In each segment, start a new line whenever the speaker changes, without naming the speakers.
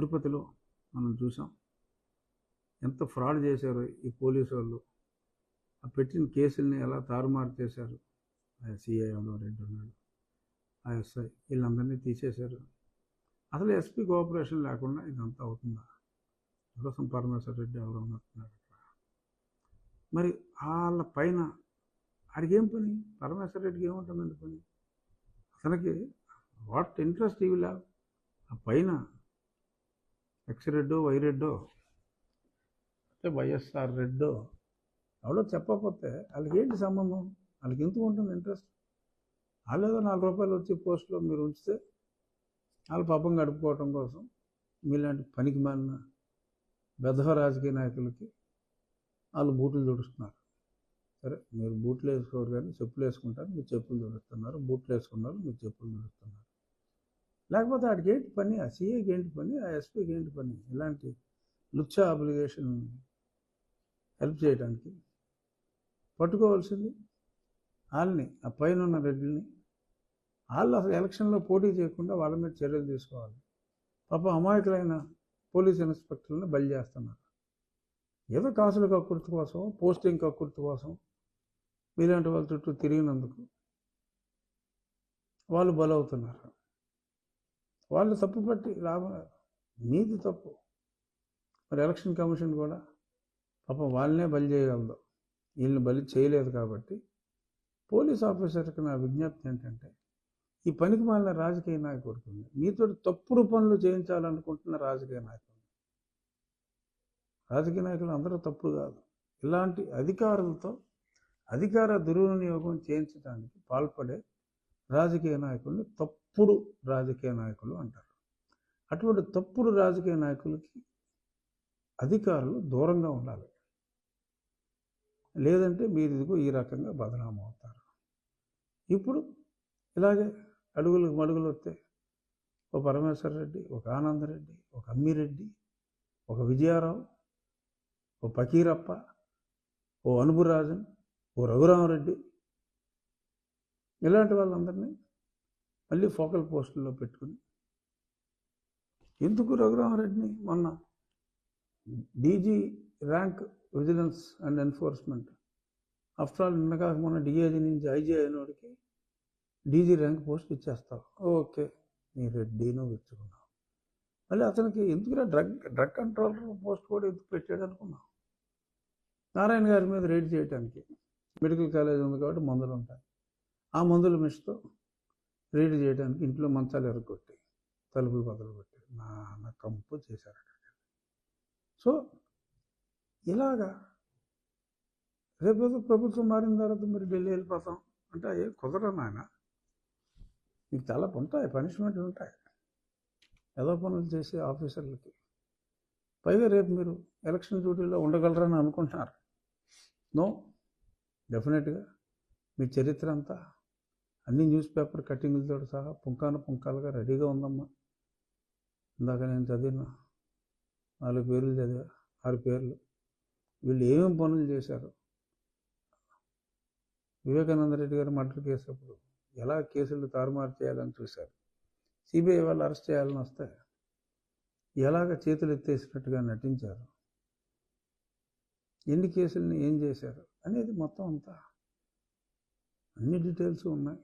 తిరుపతిలో మనం చూసాం. ఎంత ఫ్రాడ్ చేశారో ఈ పోలీసు వాళ్ళు. ఆ పెట్టిన కేసుల్ని ఎలా తారుమారు చేశారు. ఆ సిఐ రెడ్డి ఉన్నాడు. ఆ ఎస్ఐ వీళ్ళందరినీ తీసేశారు. అసలు ఎస్పీ కోఆపరేషన్ లేకుండా ఇదంతా అవుతుందా? కోసం పరమేశ్వర రెడ్డి ఎవరు ఉన్నట్టున్నారు మరి వాళ్ళ పైన ఆడికేం పని? పరమేశ్వర రెడ్డికి ఏముంటుందండి పని? అతనికి వాట్ ఇంట్రెస్ట్ ఇవి లేవు ఆ పైన ఎక్స్ రెడ్డో వై రెడ్డో? అంటే వైఎస్ఆర్ రెడ్డో? ఎవడో చెప్పకపోతే వాళ్ళకి ఏంటి సంబంధం? వాళ్ళకి ఎందుకు ఉంటుంది ఇంట్రెస్ట్ వాళ్ళేదో నాలుగు రూపాయలు వచ్చి పోస్ట్లో మీరు ఉంచితే వాళ్ళు పాపం గడుపుకోవటం కోసం మీలాంటి పనికి మాలిన బెదవ రాజకీయ నాయకులకి వాళ్ళు బూట్లు తుడుస్తున్నారు సరే మీరు బూట్లు వేసుకోరు కానీ చెప్పులు వేసుకుంటారు మీరు చెప్పులు తుడుస్తున్నారు బూట్లు వేసుకున్నారు మీరు చెప్పులు తుడుస్తున్నారు లేకపోతే ఆడికి ఏంటి పని? ఆ సీఏకి ఏంటి పని? ఆ ఎస్పీకి ఏంటి పని? ఇలాంటి లుచ్చా అప్లికేషన్ హెల్ప్ చేయడానికి పట్టుకోవాల్సింది వాళ్ళని ఆ పైన ఉన్న రెడ్డిని వాళ్ళు అసలు ఎలక్షన్లో పోటీ చేయకుండా వాళ్ళ మీద చర్యలు తీసుకోవాలి. పాప అమాయకులైన పోలీస్ ఇన్స్పెక్టర్లను బలి చేస్తున్నారు. ఏదో కాసుల కక్కుర్తి కోసం పోస్టింగ్ కక్కుర్తి కోసం మీలాంటి వాళ్ళ చుట్టూ తిరిగినందుకు వాళ్ళు బలవుతున్నారు. వాళ్ళు తప్పు పట్టి లాభం మీది తప్పు. మరి ఎలక్షన్ కమిషన్ కూడా పాపం వాళ్ళనే బలి చేయగలదు. వీళ్ళని బలి చేయలేదు కాబట్టి పోలీస్ ఆఫీసర్కి నా విజ్ఞప్తి ఏంటంటే ఈ పనికి మాలిన రాజకీయ నాయకుడుతుంది మీతో తప్పుడు పనులు చేయించాలనుకుంటున్న రాజకీయ నాయకుడు రాజకీయ నాయకులు అందరూ తప్పుడు కాదు. ఇలాంటి అధికారులతో అధికార దుర్వినియోగం చేయించడానికి పాల్పడే రాజకీయ నాయకుల్ని తప్పుడు రాజకీయ నాయకులు అంటారు. అటువంటి తప్పుడు రాజకీయ నాయకులకి అధికారులు దూరంగా ఉండాలి. లేదంటే మీరు ఇదిగో ఈ రకంగా బదనామం అవుతారు. ఇప్పుడు ఇలాగే అడుగులకు మడుగులు వస్తే ఒక పరమేశ్వర రెడ్డి ఒక ఆనందరెడ్డి ఒక అమ్మిరెడ్డి ఒక విజయారావు ఓ పకీరప్ప ఓ అనుభురాజన్ ఓ రఘురామరెడ్డి ఇలాంటి వాళ్ళందరినీ మళ్ళీ ఫోకల్ పోస్టుల్లో పెట్టుకుని. ఎందుకు రఘురామరెడ్డిని? మొన్న DG rank vigilance and enforcement. After all నిన్న కాక మొన్న డిఐజీ నుంచి ఐజీ అయినోడికి డీజీ ర్యాంక్ పోస్ట్ ఇచ్చేస్తావు. ఓకే నీ రెడ్డిను ఇచ్చుకున్నావు మళ్ళీ అతనికి ఎందుకురా డ్రగ్ డ్రగ్ కంట్రోలర్ పోస్ట్ కూడా ఎందుకు పెట్టాడు అనుకున్నావు? నారాయణ గారి మీద రేడ్ చేయడానికి మెడికల్ కాలేజ్ ఉంది కాబట్టి మందులు ఉంటాయి. ఆ మందులు మిస్తో రైడ్ చేయడానికి ఇంట్లో మంచాలు ఎరగొట్టి తలుపులు బదులు పెట్టి నాన్న కంపు చేశారు సో ఇలాగా రేపు ప్రభుత్వం మారిన తర్వాత మీరు ఢిల్లీ వెళ్ళిపోతాం అంటే ఏం కుదరదు నాయన. మీకు చాలా ఉంటాయి పనిష్మెంట్లు ఉంటాయి. ఏదో పనులు చేసే ఆఫీసర్లకి. పైగా రేపు మీరు ఎలక్షన్ డ్యూటీలో ఉండగలరని అనుకుంటున్నారు. నో డెఫినెట్గా మీ చరిత్ర అంతా అన్ని న్యూస్ పేపర్ కట్టింగులతో సహా పుంకాన పుంకాలుగా రెడీగా ఉందమ్మా. ఇందాక నేను చదివిన నాలుగు పేర్లు చదివా ఆరు పేర్లు. వీళ్ళు ఏమేమి పనులు చేశారు? వివేకానంద రెడ్డి గారు మర్డర్ కేసు అప్పుడు ఎలా కేసులు తారుమారు చేయాలని చూశారు? సిబిఐ వాళ్ళు అరెస్ట్ చేయాలని వస్తే ఎలాగ చేతులు ఎత్తేసినట్టుగా నటించారు? ఎన్ని కేసుల్ని ఏం చేశారు? అనేది మొత్తం అంతా అన్ని డీటెయిల్స్ ఉన్నాయి.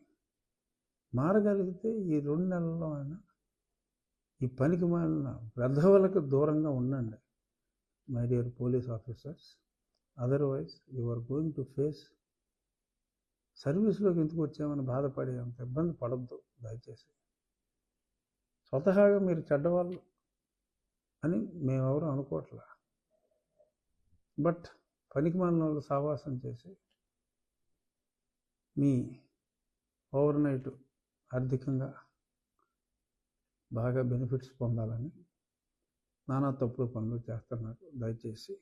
మారగలిగితే ఈ రెండు నెలల్లో అయినా ఈ పనికి మాలిన వ్యర్థవలకు దూరంగా ఉండండి. My dear police officers otherwise you are going to face సర్వీస్లోకి ఎందుకు వచ్చామని బాధపడే అంత ఇబ్బంది పడద్దు దయచేసి. స్వతహాగా మీరు చెడ్డవాళ్ళు అని మేమెవరూ అనుకోవట్లా బట్ పనికి మాలిన వాళ్ళు సావాసం చేసి మీ ఓవర్ నైట్ ఆర్థికంగా బాగా బెనిఫిట్స్ పొందాలని నానా తప్పుడు పనులు చేస్తున్నారు. దయచేసి